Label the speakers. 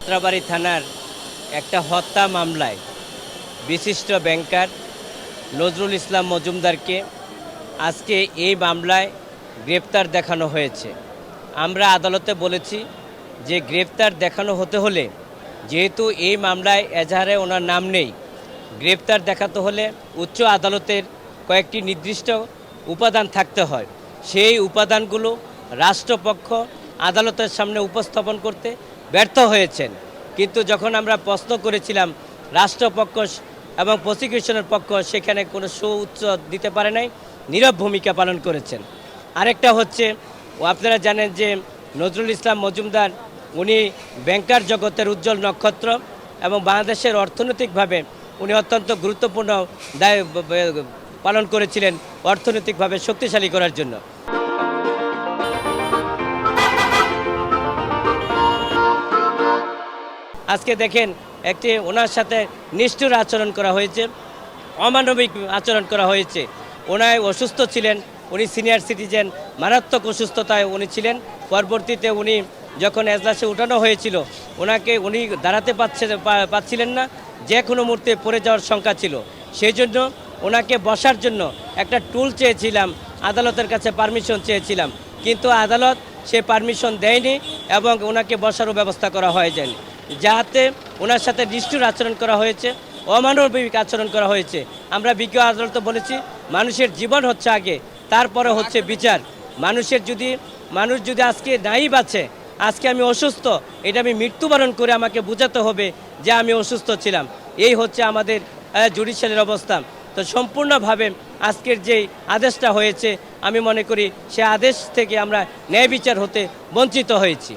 Speaker 1: যাত্রাবাড়ি থানার একটা হত্যা মামলায় বিশিষ্ট ব্যাংকার নজরুল ইসলাম মজুমদারকে আজকে এই মামলায় গ্রেপ্তার দেখানো হয়েছে। আমরা আদালতে বলেছি যে গ্রেপ্তার দেখানো হতে হলে, যেহেতু এই মামলায় এজাহারে ওনার নাম নেই, গ্রেপ্তার দেখাতে হলে উচ্চ আদালতের কয়েকটি নির্দিষ্ট উপাদান থাকতে হয়। সেই উপাদানগুলো রাষ্ট্রপক্ষ আদালতের সামনে উপস্থাপন করতে ব্যর্থ হয়েছেন। কিন্তু যখন আমরা প্রশ্ন করেছিলাম, রাষ্ট্রপক্ষ এবং প্রসিকিউশনের পক্ষ সেখানে কোনো সু উচ্চ দিতে পারে নাই, নীরব ভূমিকা পালন করেছেন। আরেকটা হচ্ছে আপনারা জানেন যে নজরুল ইসলাম মজুমদার, উনি ব্যাংকার জগতের উজ্জ্বল নক্ষত্র এবং বাংলাদেশের অর্থনৈতিকভাবে উনি অত্যন্ত গুরুত্বপূর্ণ পালন করেছিলেন অর্থনৈতিকভাবে শক্তিশালী করার জন্য। আজকে দেখেন একটি ওনার সাথে নিষ্ঠুর আচরণ করা হয়েছে, অমানবিক আচরণ করা হয়েছে। ওনায় অসুস্থ ছিলেন, উনি সিনিয়র সিটিজেন, মারাত্মক অসুস্থতায় উনি ছিলেন। পরবর্তীতে উনি যখন এজলাসে উঠানো হয়েছিল, ওনাকে উনি দাঁড়াতে পারছে পাচ্ছিলেন না, যে কোনো মুহূর্তে পড়ে যাওয়ার শঙ্কা ছিল। সেই জন্য ওনাকে বসার জন্য একটা টুল চেয়েছিলাম, আদালতের কাছে পারমিশন চেয়েছিলাম, কিন্তু আদালত সে পারমিশন দেয়নি এবং ওনাকে বসারও ব্যবস্থা করা হয়ে যায়নি যাতে ওনার সাথে নিষ্ঠুর আচরণ করা হয়েছে, অমানবিক আচরণ করা হয়েছে। আমরা বিজ্ঞ আদালত বলেছি, মানুষের জীবন হচ্ছে আগে, তারপরে হচ্ছে বিচার। মানুষের যদি, মানুষ যদি আজকে নাই বাঁচে আজকে আমি অসুস্থ, এটা আমি মৃত্যুবরণ করে আমাকে বোঝাতে হবে যে আমি অসুস্থ ছিলাম। এই হচ্ছে আমাদের জুডিশিয়ালের অবস্থা। তো সম্পূর্ণভাবে আজকের যে আদেশটা হয়েছে, আমি মনে করি সে আদেশ থেকে আমরা ন্যায় বিচার হতে বঞ্চিত হয়েছি।